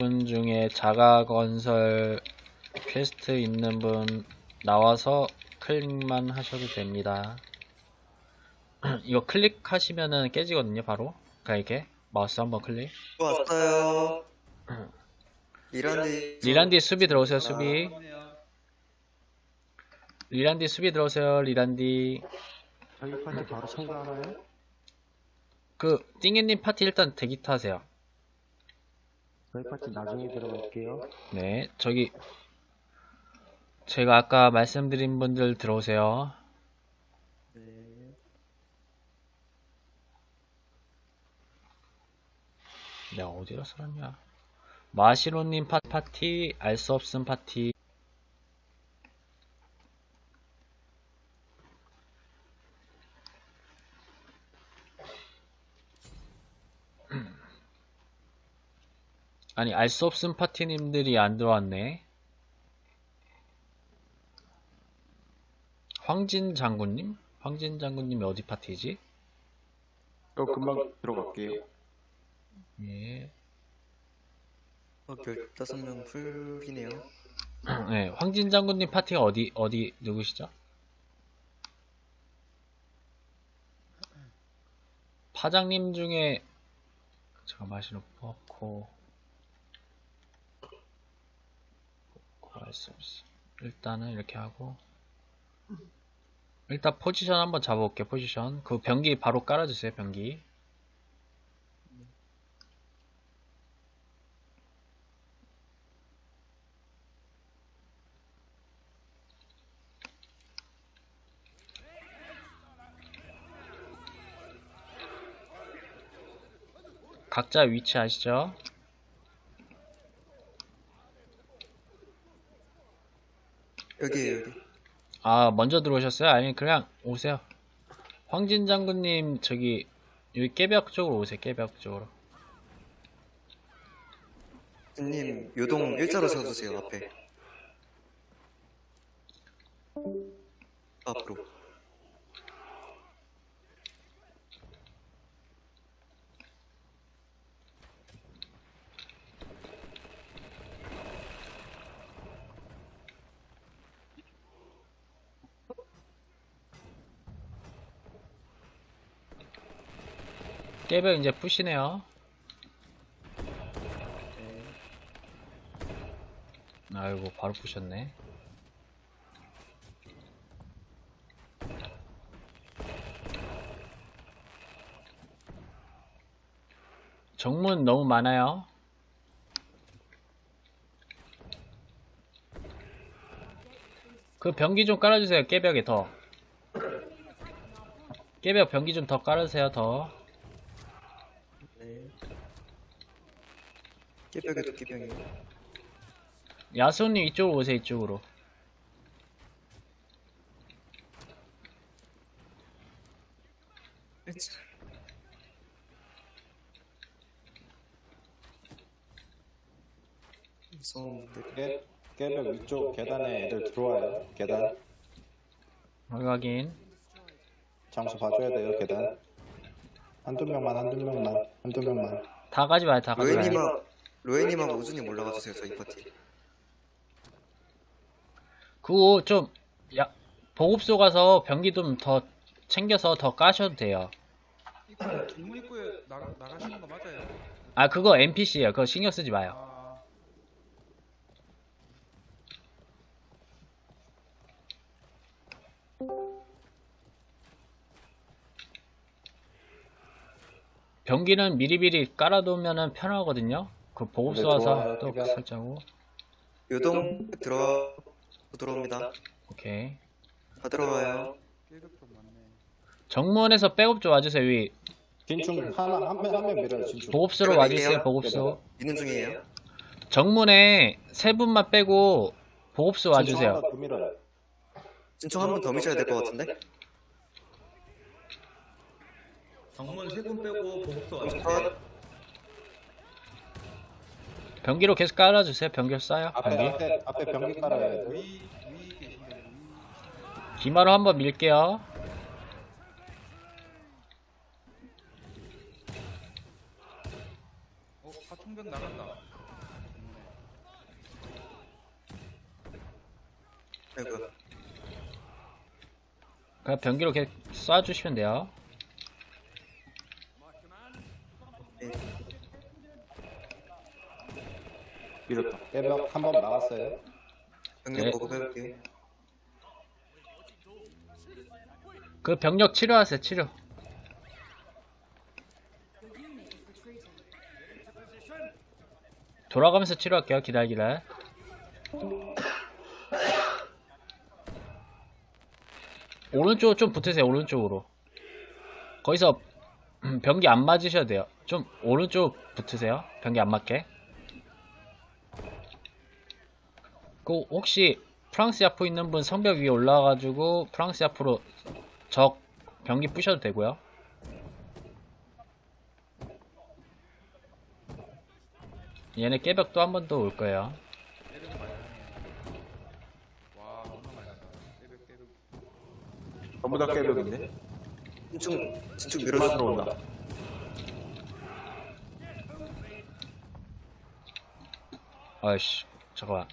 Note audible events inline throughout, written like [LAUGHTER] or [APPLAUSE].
분 중에 자가 건설 퀘스트 있는 분 나와서 클릭만 하셔도 됩니다. [CLEARS THROAT] 이거 클릭하시면은 깨지거든요, 바로. 그러니까 이렇게 마우스 한번 클릭. 왔어요. 리란디. 리란디 수비 들어오세요, 수비. 리란디 수비 들어오세요, 리란디. 저희 파티 바로 참가하나요? 그 띵이님 파티 일단 대기 타세요. 저희 파티 나중에 들어갈게요. 네, 저기 제가 아까 말씀드린 분들 들어오세요. 네. 내가 어디로 살았냐? 마시로님 파, 파티, 알 수 없음 파티. 아니, 알 수 없음 파티님들이 안 들어왔네. 황진 장군님? 황진 장군님이 어디 파티지? 저 금방 들어갈게요. 예. 어, 15명 풀이네요. [CLEARS THROAT] 네, 황진 장군님 파티가 어디, 어디, 누구시죠? 파장님 중에, 제가 마시는 포코, 할수 없어. 일단은 이렇게 하고, 일단 포지션 한번 잡아볼게요, 포지션. 그 변기 바로 깔아주세요, 변기. 각자 위치 아시죠? 여기, 여기. 아, 먼저 들어오셨어요? 아니, 그냥 오세요. 황진 장군님, 저기, 여기 깨벽 쪽으로 오세요, 깨벽 쪽으로. 님, 요동 일자로 서주세요, 앞에. 앞으로. 깨벽 이제 푸시네요. 아이고, 바로 푸셨네. 정문 너무 많아요. 그 변기 좀 깔아주세요. 깨벽에 더. 깨벽 변기 좀 더 깔아주세요. 더. 네. 깨벽에도 깨벽이. 야수님 이쪽으로 오세요. 이쪽으로. 일자. 무서운데. 깨, 깨벽 위쪽 계단에 애들 들어와요. 계단. 확인. 장소 봐줘야 돼요, 계단. 한두 명만, 한두 명만, 한두 명만. 다 가지 마요. 다 가지 마요. 로에님하고, 로에님하고 우준님 올라가 주세요, 저희 파티. 그거 좀 야, 보급소 가서 변기 좀 더 챙겨서 더 까셔도 돼요. 입구 중문 입구에 나가, 나가시는 거 맞아요? 아 그거 NPC예요. 그거 신경 쓰지 마요. 아, 변기는 미리미리 깔아두면은 편하거든요. 그 보급소 네, 와서 좋아요. 또 그냥- 설정하고. 요동 들어, 들어옵니다. 오케이. 다 들어와요. 좀 많네. 정문에서 백업 좀 와주세요. 위 진충 하나, 한 명, 한 명 밀어요, 진충. 보급소로 와주세요. 보급소. 있는 중이에요. 정문에 세 분만 빼고 보급소 와주세요. 하나 더 밀어요. 진청 한 번 더 미셔야 될 것 같은데? 정문 세 분 빼고 보급소 와주세요. 변기로 계속 깔아주세요. 변기를 싸요. 앞에 변기. 앞에 앞에 변기 깔아야 돼. 기마로 한번 밀게요. 어, 사충병 나간다. 네, 그. 그냥 변기로 계속 쏴주시면 돼요. 밀었다. 깨벽 한 번 막았어요. 병력 네. 보급 해볼게요. 그 병력 치료하세요, 치료. 돌아가면서 치료할게요, 기다려, 기다려. 오른쪽 좀 붙으세요, 오른쪽으로. 거기서 음, 변기 안 맞으셔도 돼요. 좀 오른쪽 붙으세요, 변기 안 맞게. 그 혹시 프랑스 야프 있는 분 성벽 위에 올라가가지고 프랑스 야프로 적 변기 부셔도 되고요. 얘네 깨벽 또 한 번 더 올 거예요. 전부 다 깨벽인데? 진충, 진충 밀어 밀어줘. 들어온다. 아이씨, 잠깐만.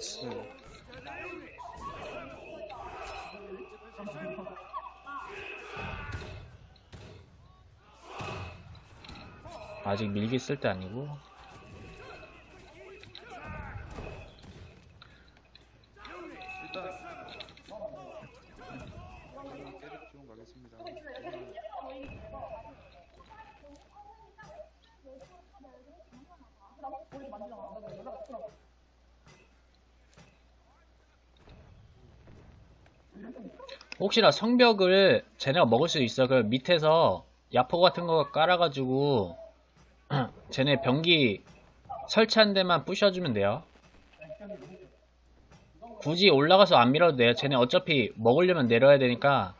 나이스. 아직 밀기 쓸 때 아니고. 일단 깨벽 지원 가겠습니다. 혹시나 성벽을 쟤네가 먹을 수 있어. 그 밑에서 야포 같은 거 깔아가지고 [CLEARS THROAT] 쟤네 변기 설치한 데만 부셔주면 돼요. 굳이 올라가서 안 밀어도 돼요. 쟤네 어차피 먹으려면 내려야 되니까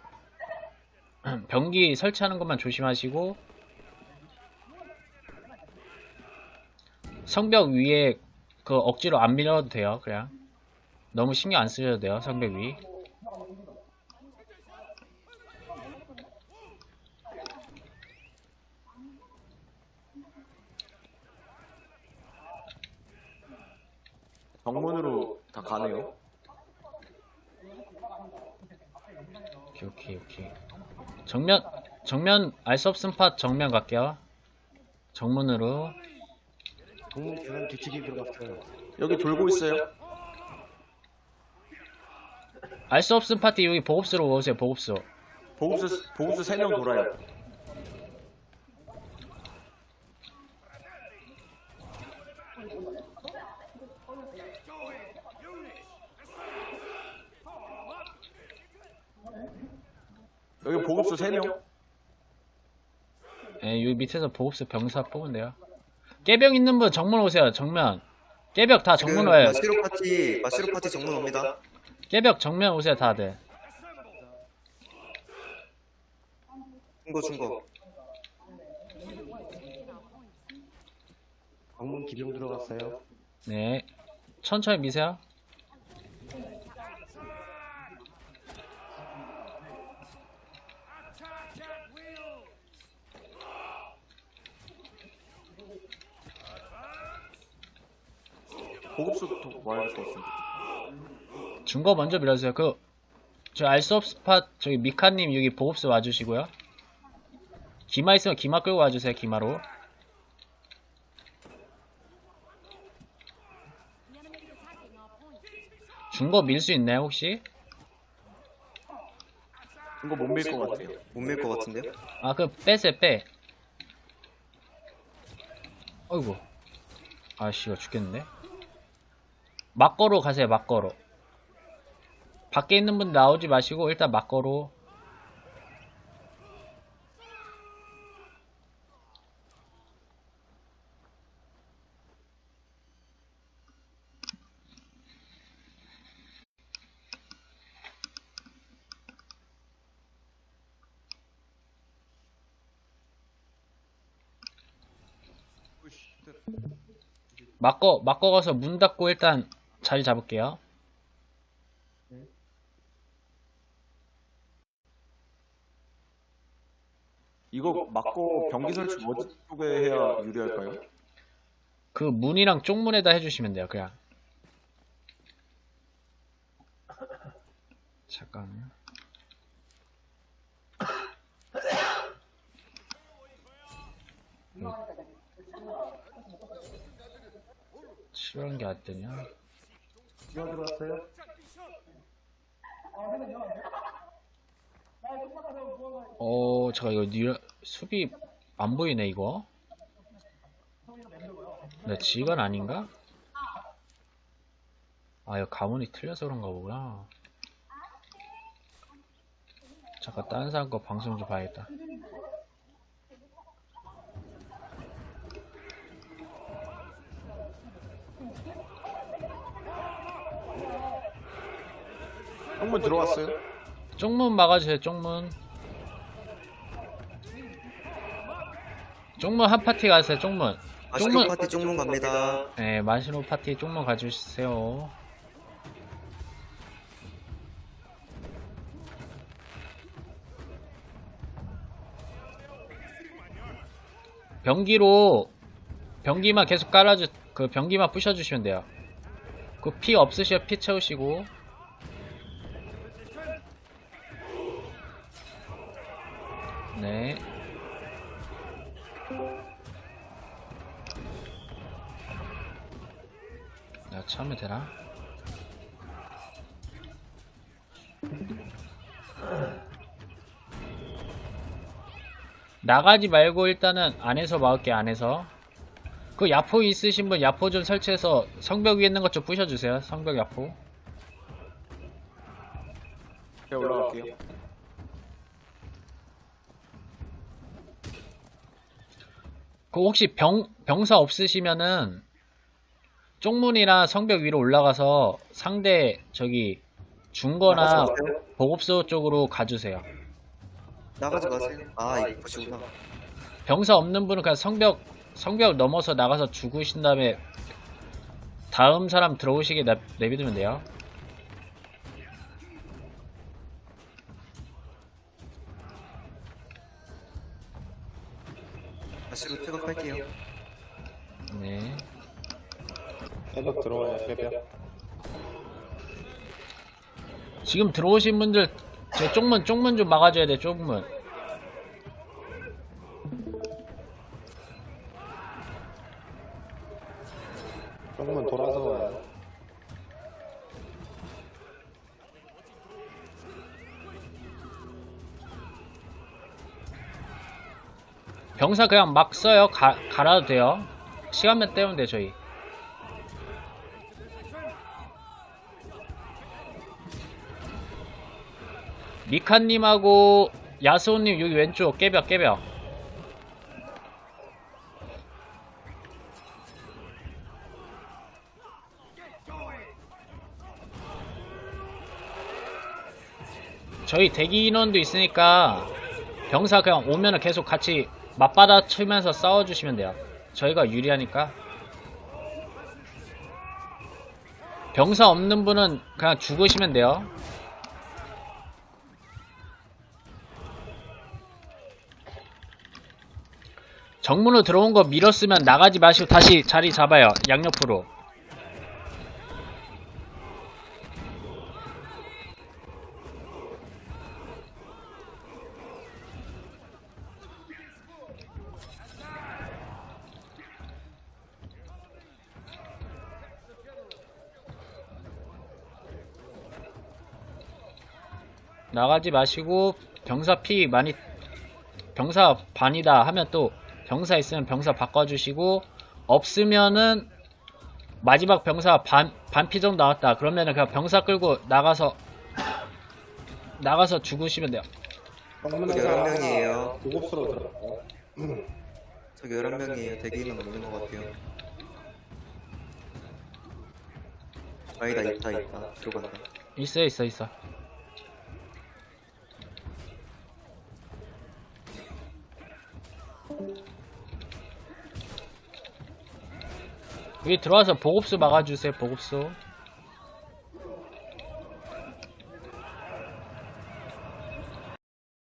[CLEARS THROAT] 변기 설치하는 것만 조심하시고 성벽 위에 그 억지로 안 밀어도 돼요. 그냥 너무 신경 안 쓰셔도 돼요. 성벽 위. 정문으로 다 가네요. 오케이 오케이 오케이 정면 정면 알 수 없음 팟 정면 갈게요 정문으로 정문 계단 뒤치기 들어갔어요. 여기 돌고 있어요. 알 수 없음 파티 여기 보급소로 오세요 보급소 보급수, 보급수 3명 돌아요. 여기 보급수 3명? 예 여기 밑에서 보급소 병사 뽑으면 돼요 깨병 있는 분 정문 오세요 정면 깨벽 다 정문 와요 마시로 파티, 마시로 파티 정문 옵니다. 깨벽 정면 오세요 다들 중거, 중거. 정문 기둥 들어갔어요. 네 천천히 미세요 보급수 와줄 수 있습니다. 중거 먼저 밀어주세요 그 저 알 수 없음 팟 저기 미카님 여기 보급소 와주시고요 기마 있으면 기마 끌고 와주세요 기마로 중거 밀 수 있나요 혹시? 이거 못 밀 것 같아요. 못 밀 것 같은데요? 아, 그, 빼세요, 빼. 어이구. 아씨, 이거 죽겠는데? 막거로 가세요, 막거로. 밖에 있는 분 나오지 마시고, 일단 막거로. 막거, 막거 가서 문 닫고 일단 자리 잡을게요. 이거 막고 병기설 좀 어디 쪽에 해야 유리할까요? 그 문이랑 쪽문에다 해주시면 돼요. 그냥 잠깐만요. [COUGHS] 음. 치료한 게안 되냐? 뛰어 들어왔어요? 어, 잠깐 이거 뉴 수비 안 보이네 이거. 네, 지휘관 아닌가? 아, 이거 가문이 틀려서 그런가 보구나. 잠깐 다른 사람 거 방송 좀 봐야겠다. 형문 들어왔어요? 쪽문 막아주세요, 쪽문. 쪽문 한 파티 가세요, 쪽문. 쪽문, 파티 쪽문 갑니다. 네, 마시노 파티 쪽문 가주세요. 병기로 병기만 계속 깔아주 그 병기만 부셔주시면 돼요. 그 피 없으시면 피 채우시고 네. 야, 참으면 되나? 나가지 말고 일단은 안에서 막을게 안에서 그 야포 있으신 분 야포 좀 설치해서 성벽 위에 있는 것 좀 부셔주세요 성벽 야포 제가 올라갈게요. 그 혹시 병, 병사 없으시면은 쪽문이나 성벽 위로 올라가서 상대 저기 중거나 나가지 마세요. 보급소 쪽으로 가주세요 나가지 마세요. 아, 이거 보시구나. 병사 없는 분은 그냥 성벽 성벽 넘어서 나가서 죽으신 다음에 다음 사람 들어오시게 내, 내비두면 돼요. 마시로 퇴각할게요. 네. 해적 들어와요, 해적. 지금 들어오신 분들 저 쪽문 쪽문 좀 막아줘야 돼 쪽문. 병사 그냥 막 써요. 가, 갈아도 돼요. 시간만 때우면 돼 저희. 미카님하고 야스오님 여기 왼쪽 깨벽 깨벽. 저희 대기 인원도 있으니까 병사 그냥 오면은 계속 같이 맞받아 치면서 싸워주시면 돼요. 저희가 유리하니까. 병사 없는 분은 그냥 죽으시면 돼요. 정문으로 들어온 거 밀었으면 나가지 마시고 다시 자리 잡아요. 양옆으로. 나가지 마시고 병사 피 많이 병사 반이다 하면 또 병사 있으면 병사 바꿔주시고 없으면은 마지막 병사 반, 반피 정도 나왔다 그러면은 그냥 병사 끌고 나가서 나가서 죽으시면 돼요 저기 11명이에요. 고급스로 들어가요. 저기 11명이에요. 대기인은 없는 것 같아요. 아니다, 있다, 있다. 들어간다. 있어 있어 있어 여기 들어와서 보급수 막아주세요 보급수